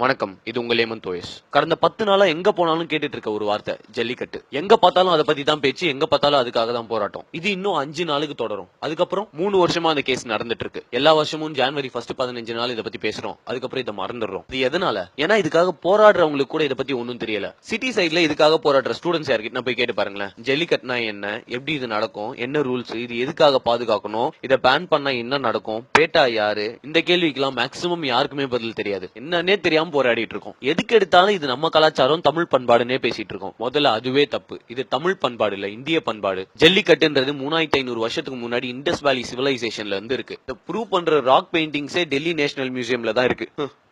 வணக்கம் இது உங்கள் ஏமன் தோயஸ் கடந்த பத்து நாளா எங்க போனாலும் கேட்டுட்டு இருக்க ஒரு வார்த்தை ஜல்லிக்கட்டு. எங்க பார்த்தாலும் அதை பத்தி தான் பேச்சு எங்க பார்த்தாலும் அதுக்காக தான் போராட்டம். இது இன்னும் அஞ்சு நாளுக்கு தொடரும். அதுக்கப்புறம் மூணு வருஷமா அந்த கேஸ் நடந்துட்டு இருக்கு. எல்லா வருஷமும் ஜான்வரி ஃபர்ஸ்ட் பதினஞ்சு நாள் இதை பத்தி பேசுறோம். அதுக்கப்புறம் இதை மறந்துடுறோம். இது எதனால? ஏன்னா இதுக்காக போராடுறவங்களுக்கு கூட இதை பத்தி ஒன்றும் தெரியல. சிட்டி சைட்ல இதுக்காக போராடுற ஸ்டூடெண்ட்ஸ் யார்கிட்ட போய் கேட்டு பாருங்களேன். ஜல்லிக்கட்டுனா என்ன? எப்படி இது நடக்கும்? என்ன ரூல்ஸ் இது எதுக்காக பாதுகாக்கணும்? இதை பேன் பண்ணா என்ன நடக்கும்? பேட்டா யாரு? இந்த கேள்விக்கெல்லாம் மேக்சிமம் யாருக்குமே பதில் தெரியாது. என்னன்னே தெரியாம போராடிட்டு இருக்கோம். எதுக்கு எடுத்தாலும் இது நம்ம கலாச்சாரம் தமிழ் பண்பாடுன்னே பேசிட்டு இருக்கோம். முதல்ல அதுவே தப்பு. இது தமிழ் பண்பாடு இல்ல இந்திய பண்பாடு. ஜல்லிக்கட்டுன்றது மூணாயிரத்தி ஐநூறு வருஷத்துக்கு முன்னாடி இண்டஸ் வேலி சிவிலைசேஷன்ல இருந்து இருக்கு. ப்ரூவ் பண்ற ராக் பெயிண்டிங்ஸே டெல்லி நேஷனல் மியூசியம்ல தான் இருக்கு.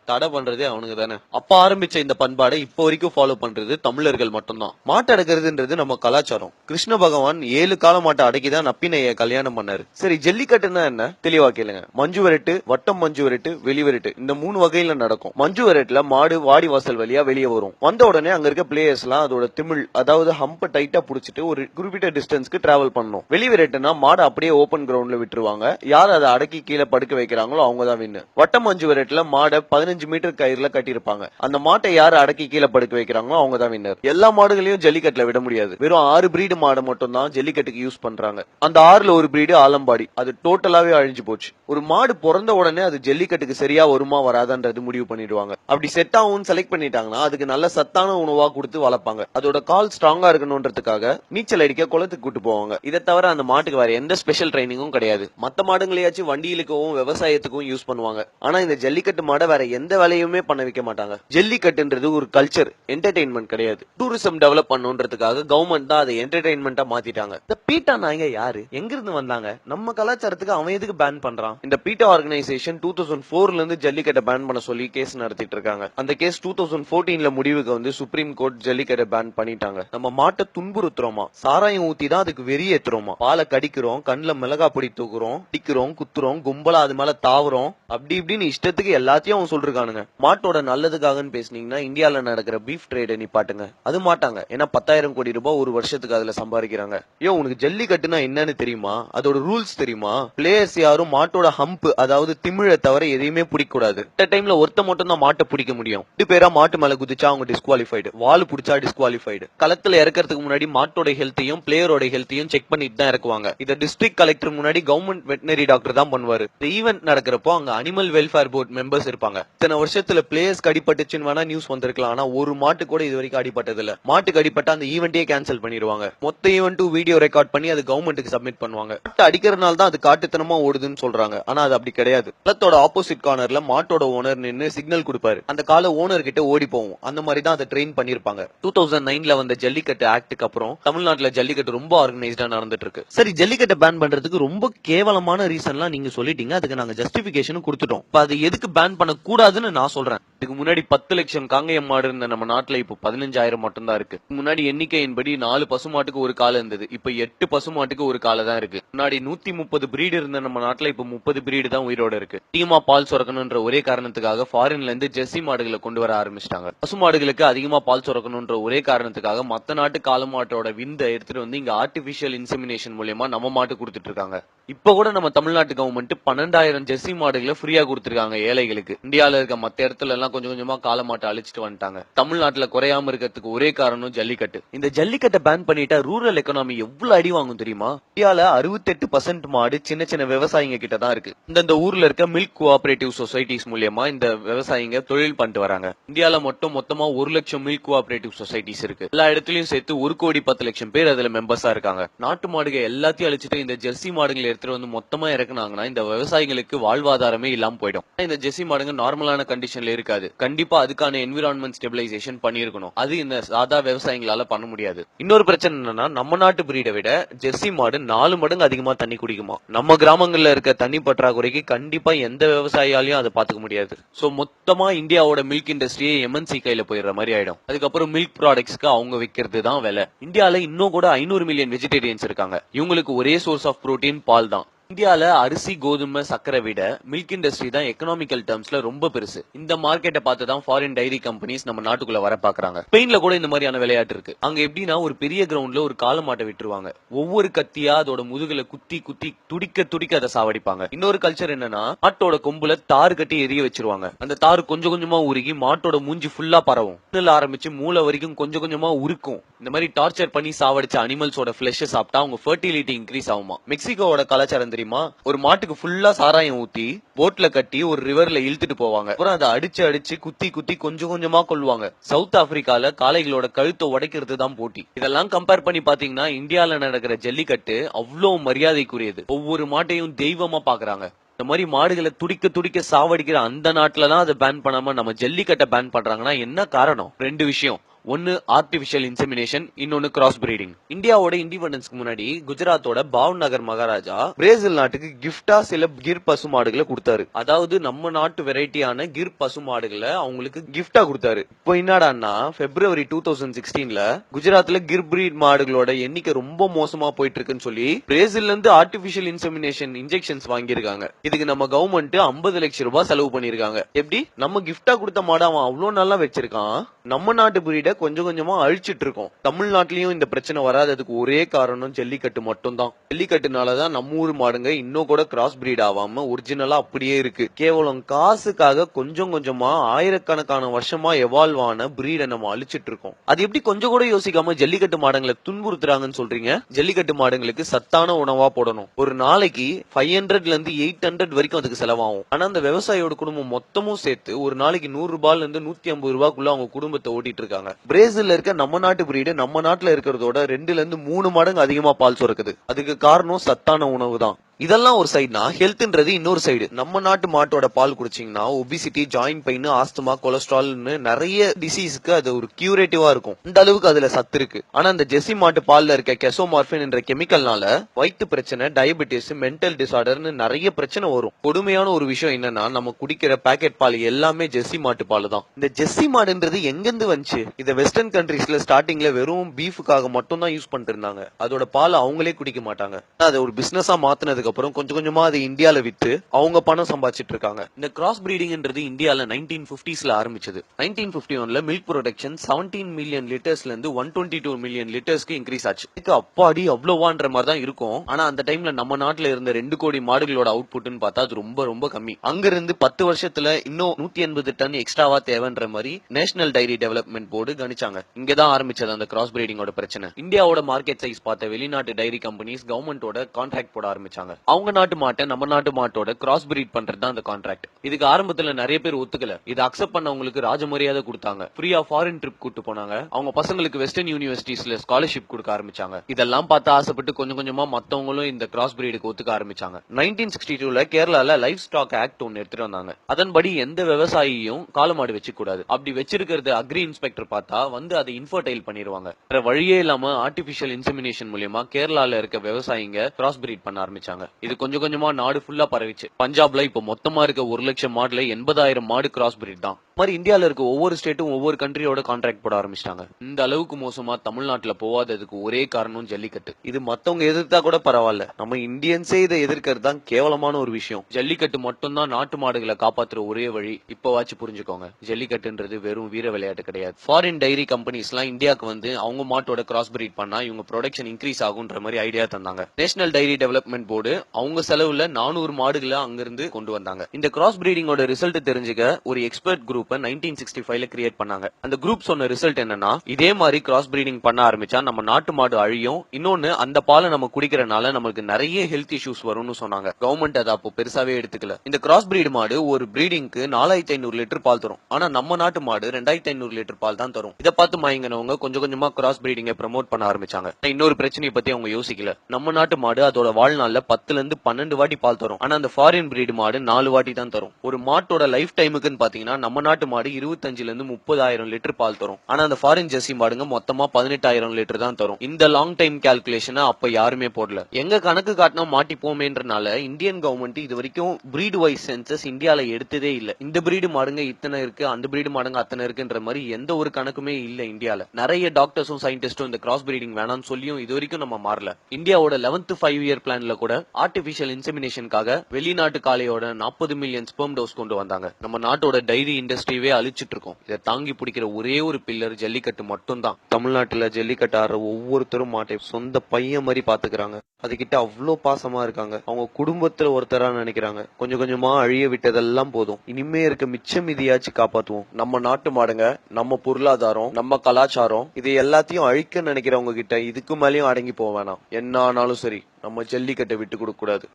தடை பண்றதே அவனுங்க தானே அப்ப ஆரம்பிச்ச இந்த பண்பாடை இப்போ வரைக்கும் ஃபாலோ பண்றது தமிழர்கள் மட்டும்தான். மாட்டை அடக்கிறதுன்றது நம்ம கலாச்சாரம். கிருஷ்ண பகவான் ஏழு கால மாட்டை அடக்கிதான் நப்பினைய கல்யாணம் பண்ணாரு. சரி ஜல்லிக்கட்டுன்னா என்ன? தெளிவா கேளுங்க. மஞ்சு விரட்டு வட்டம் மஞ்சு விரட்டு வெளிவரட்டு இந்த மூணு வகையில நடக்கும். மஞ்சு விரட்டுல மாடு வாடி வாசல் வழியா வெளியே வரும். வந்த உடனே அங்க இருக்க பிளேயர்ஸ் எல்லாம் அதோட திமிழ் அதாவது ஹம்ப டைட்டா புடிச்சிட்டு ஒரு குறிப்பிட்ட டிஸ்டன்ஸ்க்கு டிராவல் பண்ணணும். வெளி விரட்டுனா மாடு அப்படியே ஓபன் கிரவுண்ட்ல விட்டுருவாங்க. யார் அதை அடக்கி கீழே படுக்க வைக்கிறாங்களோ அவங்க தான் வின்னு வட்டம் மஞ்சு விரட்டுல மாடை பதினஞ்சு மீட்டர் கயிறுல கட்டியிருப்பாங்க. அந்த மாட்டை யார் அடக்கி கீழே படுக்க வைக்கிறாங்களோ அவங்க தான் வின்னர் எல்லா மாடுகளையும் ஜல்லிக்கட்டுல விட முடியாது. வெறும் ஆறு பிரீடு மாடு மட்டும் தான் ஜல்லிக்கட்டுக்கு யூஸ் பண்றாங்க. அந்த ஆறுல ஒரு பிரீடு ஆலம்பாடி. அது டோட்டலாவே அழிஞ்சு போச்சு. ஒரு மாடு பிறந்த உடனே அது ஜல்லிக்கட்டுக்கு சரியா வருமா வராதான்றது முடிவு பண்ணிடுவாங்க. அப்படி செட் ஆகும்னு செலக்ட் பண்ணிட்டாங்கன்னா அதுக்கு நல்ல சத்தான உணவா கொடுத்து வளர்ப்பாங்க. அதோட கால் ஸ்ட்ராங்கா இருக்கணும்ன்றதுக்காக நீச்சல் அடிக்க குளத்துக்கு கூட்டு போவாங்க. இதை தவிர அந்த மாட்டுக்கு வேற எந்த ஸ்பெஷல் ட்ரைனிங்கும் கிடையாது. மத்த மாடுங்களையாச்சும் வண்டியிலுக்கும் விவசாயத்துக்கும் யூஸ் பண்ணுவாங்க. ஆனா இந்த ஜல்லிக்கட்டு மாடை வேற எந்த எந்த வேலையுமே பண்ண வைக்க மாட்டாங்க. ஜல்லிக்கட்டுன்றது ஒரு கல்ச்சர் என்டர்டைன்மெண்ட் கிடையாது. டூரிசம் டெவலப் பண்ணுன்றதுக்காக கவர்மெண்ட் தான் அதை என்டர்டைன்மெண்டா மாத்திட்டாங்க. இந்த பீட்டா நாயங்க யாரு? எங்க இருந்து வந்தாங்க? நம்ம கலாச்சாரத்துக்கு அவன் எதுக்கு பேன் பண்றான்? இந்த பீட்டா ஆர்கனைசேஷன் டூ தௌசண்ட் ஃபோர்ல இருந்து ஜல்லிக்கட்டை பேன் பண்ண சொல்லி கேஸ் நடத்திட்டு இருக்காங்க. அந்த கேஸ் டூ தௌசண்ட் போர்டீன்ல முடிவுக்கு வந்து சுப்ரீம் கோர்ட் ஜல்லிக்கட்டை பேன் பண்ணிட்டாங்க. நம்ம மாட்டை துன்புறுத்துறோமா? சாராயம் ஊத்தி தான் அதுக்கு வெறியேத்துறோமா பாலை கடிக்கிறோம் கண்ணுல மிளகா பொடி தூக்குறோம் டிக்கிறோம் குத்துறோம் கும்பலா அது மேல தாவுறோம். அப்படி இப்படின்னு இஷ்டத்துக்கு எல்லாத்தையும் அவன் சொல்றாங்க இருக்கானுங்க மாட்டோட நல்லதுக்காகன்னு பேசுனீங்கன்னா இந்தியால நடக்கிற பீஃப் ட்ரேட நிப்பாட்டுங்க. அது மாட்டாங்க. ஏன்னா பத்தாயிரம் கோடி ரூபாய் ஒரு வருஷத்துக்கு அதுல சம்பாதிக்கிறாங்க. ஐயோ உனக்கு ஜல்லிக்கட்டுனா என்னன்னு தெரியுமா? அதோட ரூல்ஸ் தெரியுமா? பிளேயர்ஸ் யாரும் மாட்டோட ஹம்ப் அதாவது திமிழை தவிர எதையுமே பிடிக்க கூடாது இந்த டைம்ல ஒருத்த மட்டும் தான் மாட்டை பிடிக்க முடியும். ரெண்டு பேரா மாட்டு மேல குதிச்சா அவங்க டிஸ்குவாலிஃபைடு வால் பிடிச்சா டிஸ்குவாலிஃபைடு களத்துல இறக்கிறதுக்கு முன்னாடி மாட்டோட ஹெல்த்தையும் பிளேயரோட ஹெல்த்தையும் செக் பண்ணிட்டு தான் இறக்குவாங்க. இத டிஸ்ட்ரிக்ட் கலெக்டர் முன்னாடி கவர்மெண்ட் வெட்டினரி டாக்டர் தான் பண்ணுவாரு. இந்த ஈவென்ட் நடக்கிறப்போ அங்க அனிமல் வெல்ஃபேர் போர்ட் மெம்பர்ஸ் இருப்பாங்க. இத்தனை வருஷத்துல பிளேயர்ஸ் அடிபட்டுச்சுன்னு வேணா நியூஸ் வந்திருக்கலாம். ஆனா ஒரு மாட்டு கூட இது வரைக்கும் அடிபட்டது இல்ல மாட்டுக்கு அடிப்பட்ட அந்த ஈவெண்ட்டே கேன்சல் பண்ணிடுவாங்க. மொத்த ஈவெண்ட்டும் வீடியோ ரெக்கார்ட் பண்ணி அது கவர்மெண்ட்டுக்கு சப்மிட் பண்ணுவாங்க. மாட்டை அடிக்கிறதுனால தான் அது காட்டுத்தனமா ஓடுதுன்னு சொல்றாங்க. ஆனா அது அப்படி கிடையாது. களத்தோட ஆப்போசிட் கார்னர்ல மாட்டோட ஓனர் நின்னு சிக்னல் கொடுப்பாரு. அந்த கால ஓனர் கிட்ட ஓடி போவோம். அந்த மாதிரி தான் அதை ட்ரெயின் பண்ணிருப்பாங்க டூ தௌசண்ட் நைன்ல வந்த ஜல்லிக்கட்டு ஆக்டுக்கு அப்புறம் தமிழ்நாட்டுல ஜல்லிக்கட்டு ரொம்ப ஆர்கனைஸ்டா நடந்துட்டு இருக்கு சரி ஜல்லிக்கட்டை பேன் பண்றதுக்கு ரொம்ப கேவலமான ரீசன்லாம் நீங்க சொல்லிட்டீங்க. அதுக்கு நாங்க ஜஸ்டிபிகேஷன் கொடுத்துட்டோம். அது எதுக்கு பேன் பண்ண கூடாதுன்னு நான் சொல்றேன். இதுக்கு முன்னாடி பத்து லட்சம் காங்கேயம் மாடு இருந்த நம்ம நாட்டுல இப்போ பதினஞ்சாயிரம் மட்டும் தான் இருக்கு முன்னாடி எண்ணிக்கையின்படி நாலு பசுமாட்டுக்கு ஒரு காலம் இருந்தது. இப்ப எட்டு பசுமாட்டுக்கு ஒரு காலை தான் இருக்கு. முன்னாடி நூத்தி முப்பது பிரீடு இருந்த நம்ம நாட்டுல இப்ப முப்பது பிரீடு தான் உயிரோட இருக்கு. அதிகமா பால் சுரக்கணும்ன்ற ஒரே காரணத்துக்காக ஃபாரின்ல இருந்து ஜெர்சி மாடுகளை கொண்டு வர ஆரம்பிச்சிட்டாங்க. பசுமாடுகளுக்கு அதிகமா பால் சுரக்கணும்ன்ற ஒரே காரணத்துக்காக மத்த நாட்டு காளை மாட்டோட விந்தை எடுத்துட்டு வந்து இங்க ஆர்டிபிஷியல் இன்செமினேஷன் மூலியமா நம்ம மாட்டு கொடுத்துட்டு இருக்காங்க. இப்ப கூட நம்ம தமிழ்நாட்டு கவர்மெண்ட் பன்னெண்டாயிரம் ஜெர்சி மாடுகளை ஃப்ரீயா கொடுத்திருக்காங்க ஏழைகளுக்கு. இந்தியால இருக்க மத்த இடத்துல எல்லாம் கொஞ்சம் கொஞ்சமா காளை மாட்டை அழிச்சிட்டு வந்துட்டாங்க. தமிழ்நாட்டுல குறையாம இருக்கிறதுக்கு ஒரே காரணம் ஜல்லிக்கட்டு. இந்த ஜல்லிக்கட்டை பேன் பண்ணிட்டா ரூரல் எக்கனாமி எவ்வளவு அடி வாங்கும் தெரியுமா? இந்தியால அறுபத்தெட்டு பர்சன்ட் மாடு சின்ன சின்ன விவசாயிங்க கிட்ட தான் இருக்கு. இந்தந்த ஊர்ல இருக்க மில்க் கோஆபரேட்டிவ் சொசைட்டிஸ் மூலியமா இந்த விவசாயிங்க தொழில் பண்ணிட்டு வராங்க. இந்தியால மட்டும் மொத்தமா ஒரு லட்சம் மில்க் கோஆபரேட்டிவ் சொசைட்டிஸ் இருக்கு. எல்லா இடத்துலயும் சேர்த்து ஒரு கோடி பத்து லட்சம் பேர் அதுல மெம்பர்ஸா இருக்காங்க. நாட்டு மாடுக எல்லாத்தையும் அழிச்சிட்டு இந்த ஜெர்சி மாடுகளை எடுத்துட்டு வந்து மொத்தமா இறக்குனாங்கன்னா இந்த விவசாயிகளுக்கு வாழ்வாதாரமே இல்லாம போயிடும். இந்த ஜெர்சி மாடுங்க நார்மலா நார்மலான கண்டிஷன்ல இருக்காது. கண்டிப்பா அதுக்கான என்விரான்மெண்ட் ஸ்டெபிலைசேஷன் பண்ணிருக்கணும் அது இந்த சாதா விவசாயிகளால பண்ண முடியாது. இன்னொரு பிரச்சனை என்னன்னா நம்ம நாட்டு பிரீடை விட ஜெர்சி மாடு நாலு மடங்கு அதிகமா தண்ணி குடிக்குமா? நம்ம கிராமங்கள்ல இருக்க தண்ணி பற்றாக்குறைக்கு கண்டிப்பா எந்த விவசாயியாலையும் அதை பாத்துக்க முடியாது. சோ மொத்தமா இந்தியாவோட மில்க் இண்டஸ்ட்ரியே எம்என்சி கையில போயிடுற மாதிரி ஆயிடும். அதுக்கப்புறம் மில்க் ப்ராடக்ட்ஸ்க்கு அவங்க விற்கிறது தான் விலை. இந்தியால இன்னும் கூட ஐநூறு மில்லியன் வெஜிடேரியன்ஸ் இருக்காங்க. இவங்களுக்கு ஒரே சோர்ஸ் ஆஃப் புரோட்டீன் பால் தான். இந்தியால அரிசி கோதுமை சக்கரை விட மில்க் இண்டஸ்ட்ரி தான் எக்கனாமிக்கல் டேர்ம்ஸ்ல ரொம்ப பெருசு. இந்த மார்க்கெட்டை பார்த்து தான் ஃபாரின் டைரி கம்பெனிஸ் நம்ம நாட்டுக்குள்ள வர பாக்குறாங்க ஸ்பெயின்ல கூட இந்த மாதிரியான விளையாட்டு இருக்கு. அங்க எப்படின்னா ஒரு பெரிய கிரவுண்ட்ல ஒரு காளை மாட்டை விட்டுருவாங்க. ஒவ்வொரு கத்தியா அதோட முதுகுல குத்தி குத்தி துடிக்க துடிக்க அதை சாவடிப்பாங்க. இன்னொரு கல்ச்சர் என்னன்னா மாட்டோட கொம்புல தார் கட்டி எரிய வச்சிருவாங்க. அந்த தார் கொஞ்சம் கொஞ்சமா உருகி மாட்டோட மூஞ்சி ஃபுல்லா பரவும். ஆரம்பிச்சு மூளை வரைக்கும் கொஞ்சம் கொஞ்சமா உருக்கும். இந்த மாதிரி டார்ச்சர் பண்ணி சாவடிச்ச அனிமல்ஸோட பிளஷ் சாப்பிட்டா அவங்க ஃபர்டிலிட்டி இன்க்ரீஸ் ஆகுமா. மெக்சிகோவோட கலாச்சாரம் தெரியுமா? ஒரு மாட்டுக்கு ஃபுல்லா சாராயம் ஊத்தி போட்ல கட்டி ஒரு ரிவர்ல இழுத்துட்டு போவாங்க. அப்புறம் அதை அடிச்சு அடிச்சு குத்தி குத்தி கொஞ்சம் கொஞ்சமா கொள்வாங்க சவுத் ஆப்பிரிக்கால காளைகளோட கழுத்தை உடைக்கிறது தான் போட்டி. இதெல்லாம் கம்பேர் பண்ணி பாத்தீங்கன்னா இந்தியால நடக்கிற ஜல்லிக்கட்டு அவ்வளவு மரியாதைக்குரியது. ஒவ்வொரு மாட்டையும் தெய்வமா பாக்குறாங்க. இந்த மாதிரி மாடுகளை துடிக்க துடிக்க சாவடிக்கிற அந்த நாட்டுல தான் அதை பேன் பண்ணாம நம்ம ஜல்லிக்கட்டை பேன் பண்றாங்கன்னா என்ன காரணம்? ரெண்டு விஷயம். ஒன்னு ஆர்டிபிஷியல் இன்செமினேஷன் இன்னொன்னு கிராஸ் பிரீடிங் இந்தியாவோட இண்டிபெண்டன்ஸ்க்கு முன்னாடி குஜராத்தோட பாவ் நகர் மகாராஜா பிரேசில் நாட்டுக்கு கிஃப்டா சில கிர் பசு மாடுகளை கொடுத்தாரு. அதாவது நம்ம நாட்டு வெரைட்டியான கிர் பசு மாடுகளை அவங்களுக்கு கிஃப்டா கொடுத்தாரு. இப்போ என்னடான்னா பிப்ரவரி டூ தௌசண்ட் சிக்ஸ்டீன்ல குஜராத்ல கிர் பிரீட் மாடுகளோட எண்ணிக்கை ரொம்ப மோசமா போயிட்டு இருக்குன்னு சொல்லி பிரேசில்ல இருந்து ஆர்டிபிஷியல் இன்செமினேஷன் இன்ஜெக்ஷன்ஸ் வாங்கியிருக்காங்க. இதுக்கு நம்ம கவர்மெண்ட் 50 லட்சம் ரூபாய் செலவு பண்ணிருக்காங்க எப்படி? நம்ம கிஃப்டா கொடுத்த மாடு அவன் அவ்வளவு நல்லா வச்சிருக்கான். நம்ம நாட்டு பிரீட கொஞ்சம் கொஞ்சமா அழிச்சிட்டு இருக்கோம் தமிழ்நாட்டிலயும் இந்த பிரச்சனை வராததுக்கு ஒரே காரணம் ஜல்லிக்கட்டு மட்டும்தான். ஜல்லிக்கட்டுனாலதான் நம்ம ஊர் மாடுங்க இன்னும் கூட கிராஸ் பிரீட் ஆகாம ஒரிஜினலா அப்படியே இருக்கு. கேவலம் காசுக்காக கொஞ்சம் கொஞ்சமா ஆயிரக்கணக்கான வருஷமா எவால்வ் ஆன பிரீடை நம்ம அழிச்சிட்டு இருக்கோம் அது எப்படி கொஞ்சம் கூட யோசிக்காம ஜல்லிக்கட்டு மாடுங்களை துன்புறுத்துறாங்கன்னு சொல்றீங்க? ஜல்லிக்கட்டு மாடுங்களுக்கு சத்தான உணவா போடணும். ஒரு நாளைக்கு ஃபைவ் ஹண்ட்ரட்ல இருந்து எயிட் ஹண்ட்ரட் வரைக்கும் அதுக்கு செலவாகும். ஆனா அந்த விவசாயியோட குடும்பம் மொத்தமும் சேர்த்து ஒரு நாளைக்கு நூறு ரூபாயில இருந்து நூத்தி ஐம்பது ரூபாய்க்குள்ள அவங்க குடும்பத்தை ஓட்டிட்டு இருக்காங்க பிரேசில்ல இருக்க நம்ம நாட்டு பிரீடு நம்ம நாட்டுல இருக்கிறதோட ரெண்டுல இருந்து மூணு மடங்கு அதிகமா பால் சுரக்குது. அதுக்கு காரணம் சத்தான உணவு தான் இதெல்லாம் ஒரு சைடுனா ஹெல்த்ன்றது இன்னொரு சைடு நம்ம நாட்டு மாட்டோட பால் குடிச்சீங்கன்னா ஒபிசிட்டி ஜாயின் பெயின் ஆஸ்துமா கொலஸ்ட்ரால்னு நிறைய டிசீஸ்க்கு அது ஒரு கியூரேட்டிவா இருக்கும். இந்த அளவுக்கு அதுல சத்து இருக்கு. ஆனா இந்த ஜெர்சி மாட்டு பால்ல இருக்க கெசோமார்பின் என்ற கெமிக்கல்னால வயிற்று பிரச்சனை டயபெட்டிஸ் மென்டல் டிசார்டர்னு நிறைய பிரச்சனை வரும். கொடுமையான ஒரு விஷயம் என்னன்னா நம்ம குடிக்கிற பாக்கெட் பால் எல்லாமே ஜெர்சி மாட்டு பால் தான். இந்த ஜெர்சி மாடுன்றது எங்கிருந்து வந்துச்சு? இதை வெஸ்டர்ன் கண்ட்ரீஸ்ல ஸ்டார்டிங்ல வெறும் பீஃபுக்காக மட்டும் தான் யூஸ் பண்ணிட்டு இருந்தாங்க. அதோட பால் அவங்களே குடிக்க மாட்டாங்க. அதை ஒரு பிசினஸா மாத்தினதுக்கு அதுக்கப்புறம் கொஞ்சம் கொஞ்சமா அதை இந்தியால வித்து அவங்க பணம் சம்பாதிச்சிட்டு இருக்காங்க. இந்த கிராஸ் பிரீடிங்ன்றது இந்தியால நைன்டீன் பிப்டிஸ்ல ஆரம்பிச்சது. நைன்டீன் பிப்டி ஒன்ல மில்க் ப்ரொடக்ஷன் செவன்டீன் மில்லியன் லிட்டர்ஸ்ல இருந்து ஒன் டுவெண்ட்டி டூ மில்லியன் லிட்டர்ஸ்க்கு இன்க்ரீஸ் ஆச்சு. இதுக்கு அப்பாடி அவ்வளோவான்ற மாதிரி தான் இருக்கும். ஆனா அந்த டைம்ல நம்ம நாட்டுல இருந்த ரெண்டு கோடி மாடுகளோட அவுட்புட்னு பார்த்தா அது ரொம்ப ரொம்ப கம்மி. அங்க இருந்து பத்து வருஷத்துல இன்னும் நூத்தி எண்பது டன் எக்ஸ்ட்ராவா தேவைன்ற மாதிரி நேஷனல் டைரி டெவலப்மெண்ட் போர்டு கணிச்சாங்க. இங்கதான் ஆரம்பிச்சது அந்த கிராஸ் பிரீடிங்கோட பிரச்சனை. இந்தியாவோட மார்க்கெட் சைஸ் பார்த்த வெளிநாட்டு டைரி கம்பெனிஸ் கவர்மெண்டோட கான்ட்ராக்ட் போட ஆரம்பிச்சாங்க. அவங்க நாட்டு மாட்டை நம்ம நாட்டு மாட்டோட கிராஸ் பிரீட் பண்றது தான் அந்த கான்ட்ராக்ட் இதுக்கு ஆரம்பத்துல நிறைய பேர் ஒத்துக்கல. இதை அக்செப்ட் பண்ணவங்களுக்கு ராஜமரியாதை கொடுத்தாங்க. ஃப்ரீயா ஃபாரின் ட்ரிப் கூட்டு போனாங்க. அவங்க பசங்களுக்கு வெஸ்டர்ன் யூனிவர்சிட்டிஸ்ல ஸ்காலர்ஷிப் கொடுக்க ஆரம்பிச்சாங்க. இதெல்லாம் பார்த்து ஆசைப்பட்டு கொஞ்சம் கொஞ்சமா மத்தவங்களும் இந்த கிராஸ் பிரீடுக்கு ஒத்துக்க ஆரம்பிச்சாங்க. நைன்டீன் சிக்ஸ்டி டூல கேரளால லைஃப் ஸ்டாக் ஆக்ட் ஒன்னு எடுத்துட்டு வந்தாங்க. அதன்படி எந்த விவசாயியும் காலமாடு வச்சு கூடாது அப்படி வச்சிருக்கிறது அக்ரி இன்ஸ்பெக்டர் பார்த்தா வந்து அதை இன்ஃபர்டைல் பண்ணிடுவாங்க. வேற வழியே இல்லாம ஆர்டிபிஷியல் இன்செமினேஷன் மூலியமா கேரளால இருக்க விவசாயிங்க கிராஸ் பிரீட் பண்ண ஆரம்பிச்சாங்க. இது கொஞ்சம் கொஞ்சமா நாடு ஃபுல்லா பரவிச்சு. பஞ்சாப்ல இப்ப மொத்தமா இருக்க ஒரு லட்சம் மாடுல எண்பதாயிரம் மாடு கிராஸ் பிரீட் தான். மாதிரி இந்தியால இருக்க ஒவ்வொரு ஸ்டேட்டும் ஒவ்வொரு கண்ட்ரியோட கான்ட்ராக்ட் போட ஆரம்பிச்சிட்டாங்க. இந்த அளவுக்கு மோசமா தமிழ்நாட்டுல போவாததுக்கு ஒரே காரணம் ஜல்லிக்கட்டு. இது மத்தவங்க எதிர்த்தா கூட பரவாயில்ல. நம்ம இந்தியன்ஸே இதை எதிர்க்கிறது தான் கேவலமான ஒரு விஷயம். ஜல்லிக்கட்டு மட்டும்தான் நாட்டு மாடுகளை காப்பாத்துற ஒரே வழி. இப்பவாச்சும் புரிஞ்சுக்கோங்க. ஜல்லிக்கட்டுன்றது வெறும் வீர விளையாட்டு கிடையாது. ஃபாரின் டைரி கம்பெனிஸ் எல்லாம் இந்தியாவுக்கு வந்து அவங்க மாட்டோட கிராஸ் பிரீட் பண்ணா இவங்க ப்ரொடக்ஷன் இன்க்ரீஸ் ஆகுன்ற மாதிரி ஐடியா தந்தாங்க. நேஷனல் டைரி டெவலப்மெண்ட் போர்டு அவங்க செலவுல நானூறு மாடுகளை அங்கிருந்து கொண்டு வந்தாங்க. இந்த கிராஸ் பிரீடிங்கோட ரிசல்ட் தெரிஞ்சுக்க ஒரு எக்ஸ்பர்ட் குரூப் நைன்டீன் சிக்ஸ்டி ஃபைவ்ல கிரியேட் பண்ணாங்க. அந்த குரூப் சொன்ன ரிசல்ட் என்னன்னா இதே மாதிரி கிராஸ் பிரீடிங் பண்ண ஆரம்பிச்சா நம்ம நாட்டு மாடு அழியும். இன்னொன்னு அந்த பாலை நம்ம குடிக்கிறனால நமக்கு நிறைய ஹெல்த் இஷ்யூஸ் வரும்னு சொன்னாங்க. கவர்மெண்ட் அதை அப்போ பெருசாவே எடுத்துக்கல. இந்த கிராஸ் பிரீடு மாடு ஒரு பிரீடிங்க்கு நாலாயிரத்தி ஐநூறு லிட்டர் பால் தரும். ஆனா நம்ம நாட்டு மாடு ரெண்டாயிரத்தி ஐநூறு லிட்டர் பால் தான் தரும். இதை பார்த்து மயங்கினவங்க கொஞ்சம் கொஞ்சமா கிராஸ் பிரீடிங்கை ப்ரமோட் பண்ண ஆரம்பிச்சாங்க. இன்னொரு பிரச்சனையை பத்தி அவங்க யோசிக்கல. நம்ம நாட்டு மாடு அதோட வாழ்நாள்ல பத்துல இருந்து பன்னெண்டு வாட்டி பால் தரும். ஆனா அந்த ஃபாரின் பிரீடு மாடு நாலு வாட்டி தான் தரும். ஒரு மாட்டோட லைஃப் டைமுக்குன்னு பாத்தீங்கன்னா நம்ம நாட்டு மாடு இருபத்தஞ்சுல இருந்து முப்பதாயிரம் லிட்டர் பால் தரும். ஆனா அந்த ஃபாரின் ஜெர்சி மாடுங்க மொத்தமா பதினெட்டாயிரம் லிட்டர் தான் தரும். இந்த லாங் டைம் கால்குலேஷனை அப்ப யாருமே போடல. எங்க கணக்கு காட்டினா மாட்டிப்போமேன்றனால இந்தியன் கவர்மெண்ட் இது வரைக்கும் பிரீடு வைஸ் சென்சஸ் இந்தியால எடுத்ததே இல்ல. இந்த பிரீடு மாடுங்க இத்தனை இருக்கு அந்த பிரீடு மாடுங்க அத்தனை இருக்குன்ற மாதிரி எந்த ஒரு கணக்குமே இல்ல இந்தியால. நிறைய டாக்டர்ஸும் சயின்டிஸ்டும் இந்த கிராஸ் பிரீடிங் வேணாம்னு சொல்லியும் இது வரைக்கும் நம்ம மாறல. இந்தியாவோட லெவன்த் ஃபைவ் இயர் பிளான்ல கூட ஆர்டிபிஷியல் இன்செமினேஷனுக்காக வெளிநாட்டு காளையோட நாற்பது மில்லியன் ஸ்பெர்ம் டோஸ் கொண்டு வந்தாங்க. நம்ம நாட்டோட டைரி இண்டஸ்ட்ரியவே அழிச்சிட்டு இருக்கோம். இதை தாங்கி பிடிக்கிற ஒரே ஒரு பில்லர் ஜல்லிக்கட்டு மட்டும்தான். தமிழ்நாட்டுல ஜல்லிக்கட்டு ஆடுற ஒவ்வொருத்தரும் மாட்டை சொந்த பையன் மாதிரி பாத்துக்கிறாங்க. அதுகிட்ட அவ்வளோ பாசமா இருக்காங்க. அவங்க குடும்பத்துல ஒருத்தரா நினைக்கிறாங்க. கொஞ்சம் கொஞ்சமா அழிய விட்டதெல்லாம் போதும். இனிமே இருக்க மிச்சம் மீதியாச்சும் காப்பாத்துவோம். நம்ம நாட்டு மாடுங்க நம்ம பொருளாதாரம் நம்ம கலாச்சாரம் இது எல்லாத்தையும் அழிக்க நினைக்கிறவங்க கிட்ட இதுக்கு மேலயும் அடங்கி போக வேணாம். என்ன ஆனாலும் சரி. நம்ம ஜல்லிக்கட்டை விட்டு கொடுக்கக்கூடாது